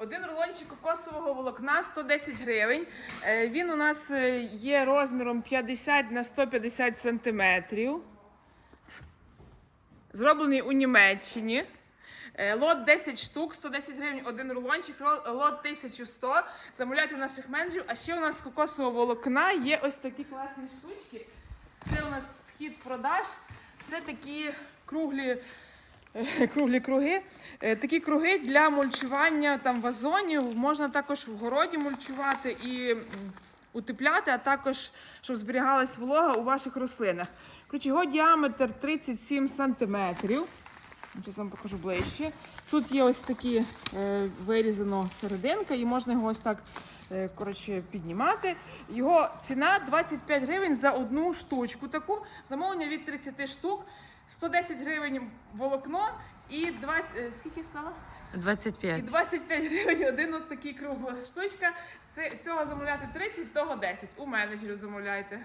Один рулончик кокосового волокна 110 гривень. Е, Він у нас е, є розміром 50 на 150 сантиметрів. Зроблений у Німеччині. Е, Лот 10 штук, 110 гривень, один рулончик, лот 1100. Замовляйте наших менеджерів. А ще у нас з кокосового волокна є ось такі класні штучки. Це у нас схід продаж. Це такі круглі, круглі круги. Е, Такі круги для мульчування там вазонів. Можна також в городі мульчувати і утепляти, а також щоб зберігалась волога у ваших рослинах. Коротше, його діаметр 37 сантиметрів. Зараз вам покажу ближче. Тут є ось такі е, вирізано серединка, і можна його ось так е, коротше, піднімати. Його ціна 25 гривень за одну штучку. Таку замовлення від 30 штук, 110 гривень волокно і 20, е, скільки я сказала? І 25. 25 гривень один от такий кругла штучка. Це цього замовляти 30, того 10. У менеджерів замовляйте.